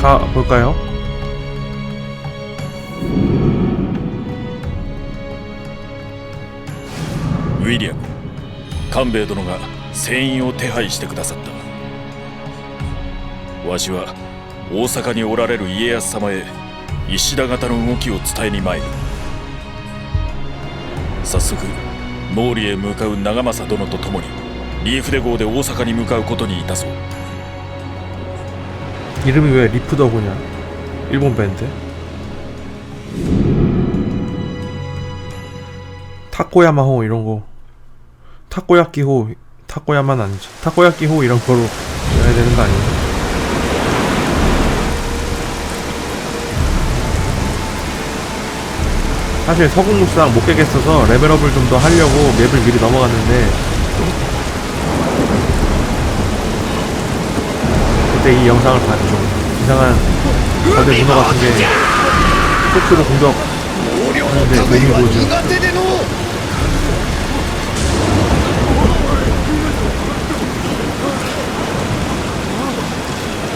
가 볼까요?ウィリアム官兵衛殿が船員を手配してくださったわしは大阪におられる家康様へ石田方の動きを伝えに参る早速毛利へ向かう長政殿と共にリーフデ号で大阪に向かうことにいたそう 이름이 왜 리프더고냐? 일본 밴드. 타코야마호 이런 거. 타코야끼호, 타코야만 아니지. 타코야끼호 이런 거로 해야 되는 거 아니에요? 사실 서국무쌍 못 깨겠어서 레벨업을 좀 더 하려고 맵을 미리 넘어갔는데 그때 이 영상을 봤죠. 이상한 거대 문화 같은 게 쇼크로 공격하는데 몸이 보이죠.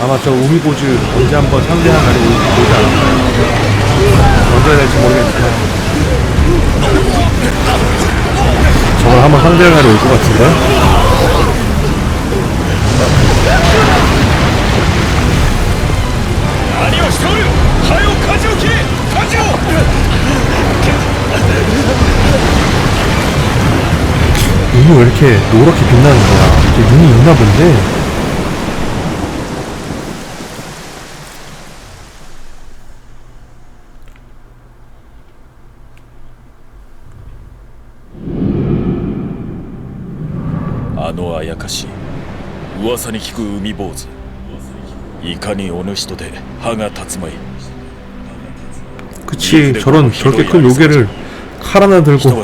아마 저 우미보즈 언제 한번 상대한 날이 오지 않을까요? 언제 될지 모르겠지만 저걸 한번 상대할 날이 올 것 같은데? 눈이 왜 이렇게 노랗게 빛나는 거야? 이게 눈이 있나 본데? 아노 아야카시 우와사니 히구 우미 보즈 이카니 오느 시도대 항아 타츠마이 그치 저런 저렇게 큰 요괴를 칼 하나 들고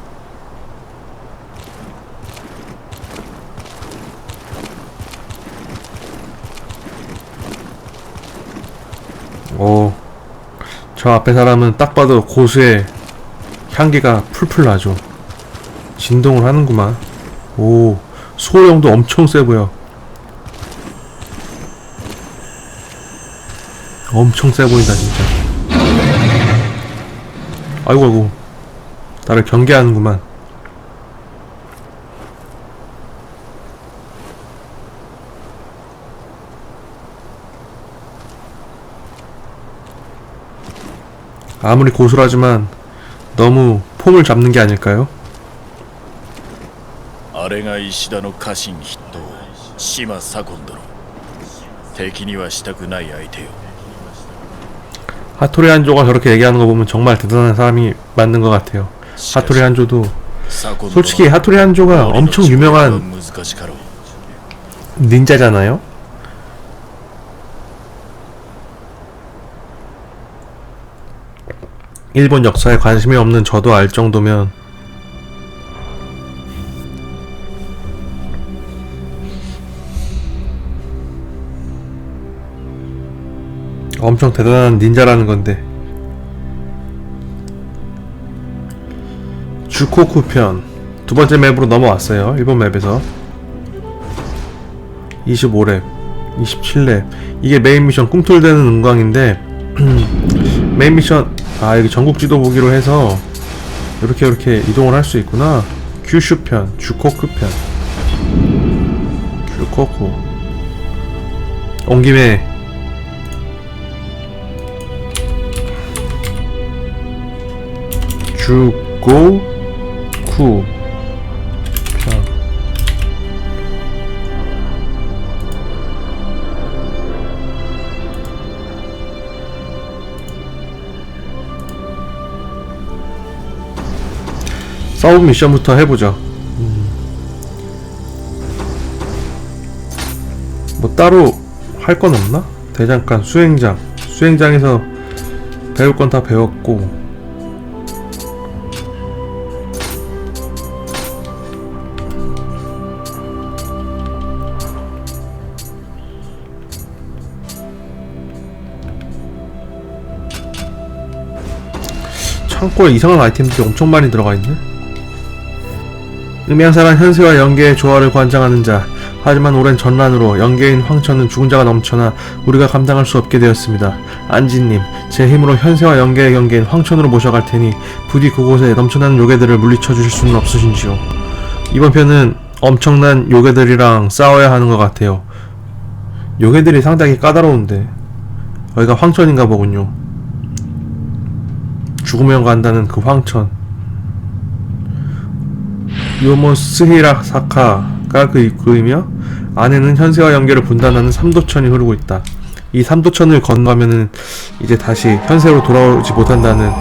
저 앞에 사람은 딱 봐도 고수의 향기가 풀풀 나죠. 진동을 하는구만. 오, 소형도 엄청 세 보여. 엄청 세 보인다, 진짜. 아이고, 아이고. 나를 경계하는구만. 아무리 고수라지만 너무 폼을 잡는 게 아닐까요? あれが石田の家臣筆頭島左近殿敵にはしたくない相手よ 하토리 한조가 저렇게 얘기하는 거 보면 정말 대단한 사람이 맞는 것 같아요. しかし 하토리 한조도 左近殿は 솔직히 하토리 한조가 毛利の 엄청 調略は 유명한 難しかろう 닌자잖아요. 일본 역사에 관심이 없는 저도 알 정도면 엄청 대단한 닌자라는 건데 주코쿠 편 두 번째 맵으로 넘어왔어요. 일본 맵에서 25렙, 27렙. 이게 메인 미션 꿈틀대는 은광인데 메인 미션 아 여기 전국 지도 보기로 해서 이렇게 이렇게 이동을 할 수 있구나. 규슈 편, 주코쿠 편. 주코쿠. 온 김에 주고 서브 미션부터 해보죠. 음. 뭐 따로 할 건 없나? 대장간 수행장 수행장에서 배울 건 다 배웠고 창고에 이상한 아이템들이 엄청 많이 들어가 있네. 음양사란 현세와 연계의 조화를 관장하는 자. 하지만 오랜 전란으로 연계인 황천은 죽은 자가 넘쳐나 우리가 감당할 수 없게 되었습니다. 안지님, 제 힘으로 현세와 연계의 경계인 황천으로 모셔갈 테니 부디 그곳에 넘쳐나는 요괴들을 물리쳐 주실 수는 없으신지요. 이번 편은 엄청난 요괴들이랑 싸워야 하는 것 같아요. 요괴들이 상당히 까다로운데 여기가 황천인가 보군요. 죽으면 간다는 그 황천 요모 스히라 사카가 그 입구이며 안에는 현세와 연계를 분단하는 삼도천이 흐르고 있다. 이 삼도천을 건너면은 이제 다시 현세로 돌아오지 못한다는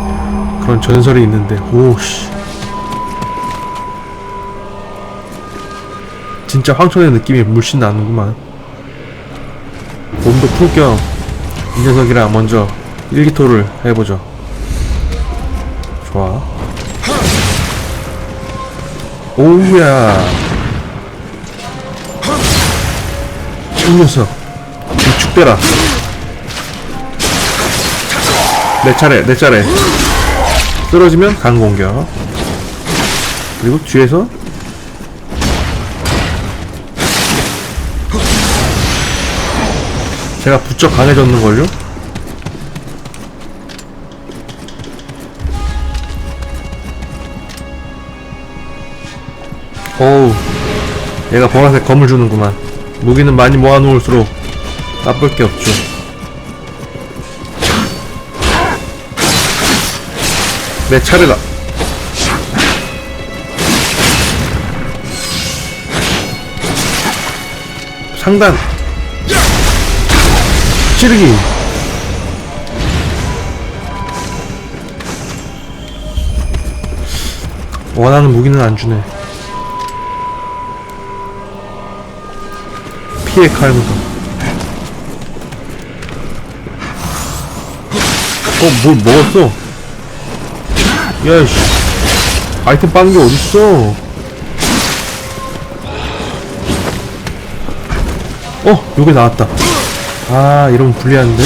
그런 전설이 있는데 오씨 진짜 황천의 느낌이 물씬 나는구만 몸도 풀 겸 이 녀석이랑 먼저 일기토를 해보죠 좋아. 오우야. 이 녀석. 위축대라. 내 차례, 내 차례. 쓰러지면 강공격. 그리고 뒤에서 제가 부쩍 강해졌는걸요? 어우 얘가 보라색 검을 주는구만. 무기는 많이 모아놓을수록 나쁠 게 없죠. 내 차례다. 상단. 찌르기. 원하는 무기는 안 주네 피해 칼부터 어, 뭘 먹었어? 야이씨. 아이템 빠는 게 어딨어? 어 요게 나왔다. 아 이러면 불리한데?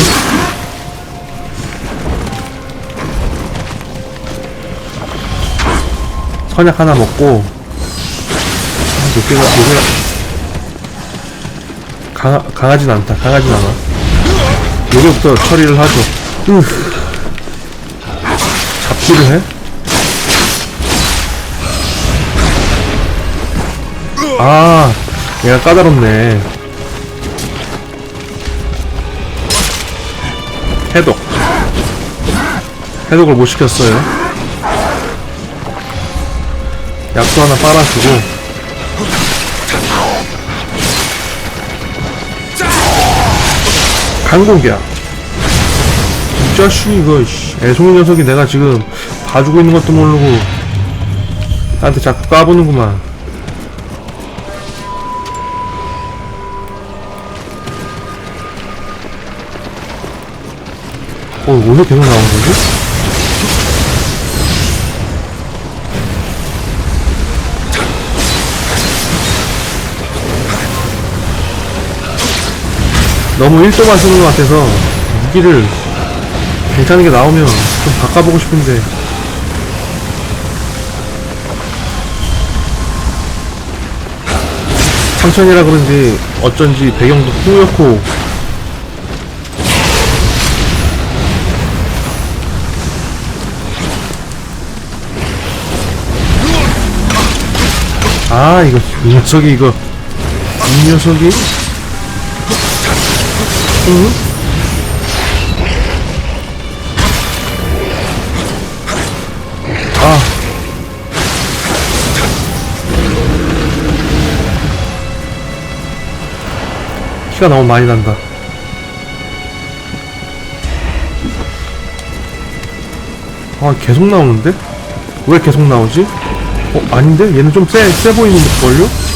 선약 하나 먹고 아, 요게가 요게가 강하, 강하진 않다. 강하진 않아. 요게부터 처리를 하죠. 으. 잡기를 해? 아, 얘가 까다롭네. 해독. 해독을 못 시켰어요. 약도 하나 빨아주고. 강공기야. 이 자식 이거 씨, 애송이 녀석이 내가 지금 봐주고 있는 것도 모르고 나한테 자꾸 까보는구만. 어, 오늘 계속 나오는 거지? 너무 1도만 쓰는 것 같아서 무기를 괜찮은 게 나오면 좀 바꿔보고 싶은데. 상천이라 그런지 어쩐지 배경도 뿌옇고. 아 이거 이 녀석이 이거 이 녀석이 응? 아. 피가 너무 많이 난다. 아, 계속 나오는데? 왜 계속 나오지? 어, 아닌데? 얘는 좀 세, 세 보이는걸요?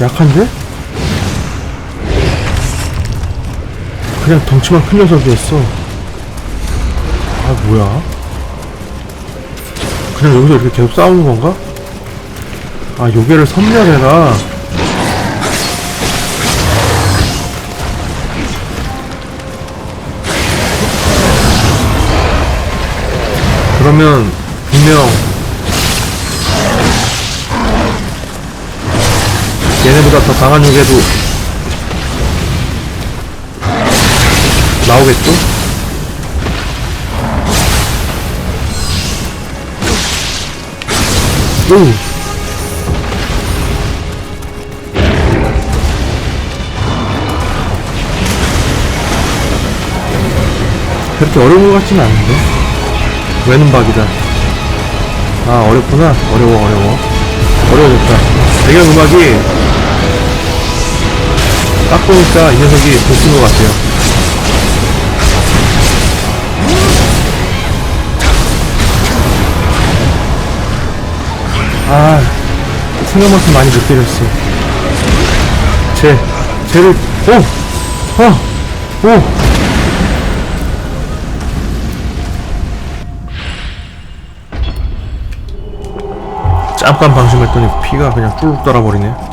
약한데? 그냥 덩치만 큰 녀석이었어. 아, 뭐야? 그냥 여기서 이렇게 계속 싸우는 건가? 아, 요괴를 섬멸해라. 그러면 분명 얘네보다 더 강한 요괴도 나오겠죠? 오! 그렇게 어려운 것 같지는 않은데? 외눈박이다. 아 어렵구나. 어려워 어려워. 어려워졌다. 배경음악이 딱 보니까 이 녀석이 보스인 것 같아요 아 생각만큼 많이 못 때렸어 쟤 쟤를 오! 어! 오! 잠깐 방심했더니 피가 그냥 쭉 따라버리네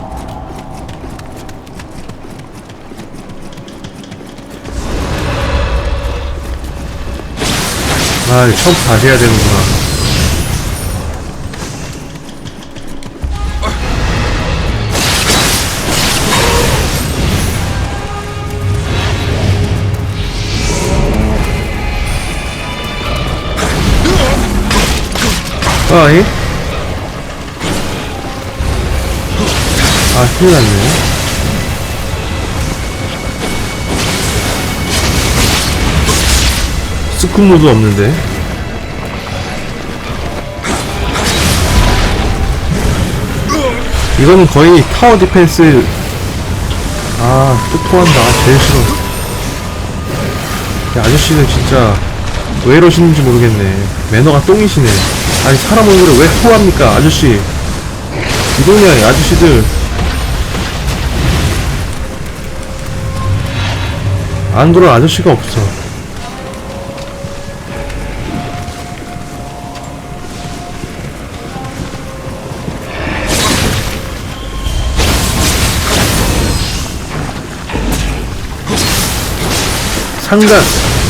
아 이거 처음 다시 해야 되는구나. 아이? 아 큰일 났네 스쿠모드 없는데. 이거는 거의 타워 디펜스. 아 아, 제일 싫어. 야, 아저씨는 진짜 왜 이러시는지 모르겠네. 매너가 똥이시네. 아니 사람 얼굴에 왜 토합니까 아저씨? 이 동네 아저씨들. 안 그럴 아저씨가 없어 상단,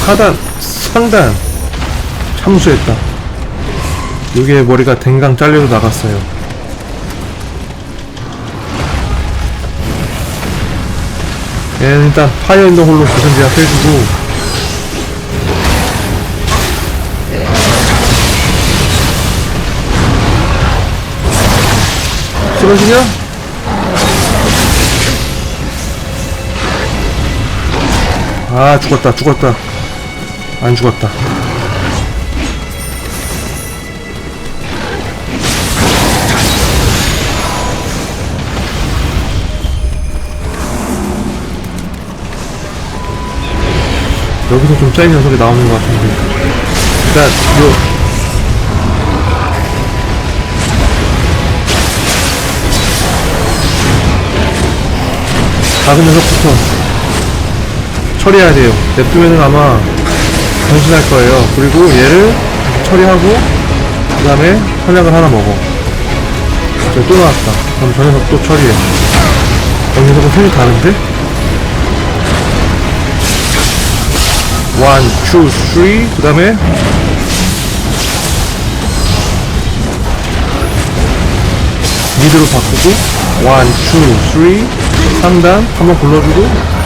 하단, 상단. 참수했다. 여기에 머리가 댕강 잘려도 나갔어요. 얘는 일단 파이어 인더 홀로 구선 제압 해주고. 쓰러지냐? 아 죽었다 죽었다. 안 죽었다. 여기서 좀 짜인 녀석이 나오는 것 같은데. 일단 요. 작은 녀석부터 처리해야 돼요. 냅두면은 아마 변신할 거예요. 그리고 얘를 처리하고 그 다음에 선약을 하나 먹어. 저또 나왔다. 그럼 저 녀석 또 처리해. 저 녀석은 색이 다른데? 원, 투, 쓰리 그 다음에 미드로 바꾸고 원, 투, 쓰리 3단 한번 불러주고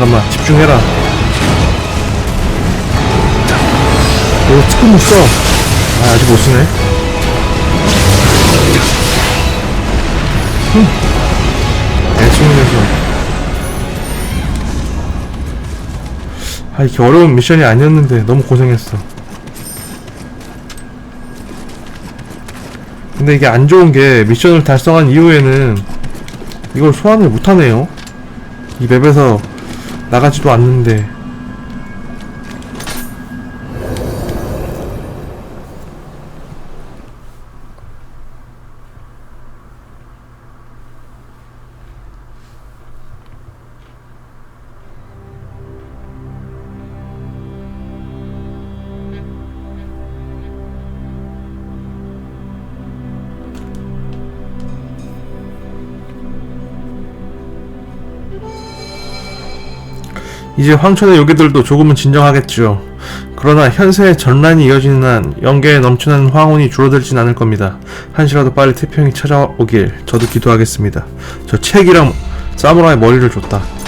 잠깐만 집중해라. 이거 특급 못 써. 아 아직 못 쓰네. 흠. 애쓰면서. 아 이렇게 어려운 미션이 아니었는데 너무 고생했어. 근데 이게 안 좋은 게 미션을 달성한 이후에는 이걸 소환을 못하네요. 이 맵에서 나가지도 않는데 이제 황천의 요괴들도 조금은 진정하겠죠. 그러나 현세의 전란이 이어지는 한 영계에 넘치는 황혼이 줄어들진 않을 겁니다. 한시라도 빨리 태평이 찾아오길 저도 기도하겠습니다. 저 책이랑 사무라이 머리를 줬다.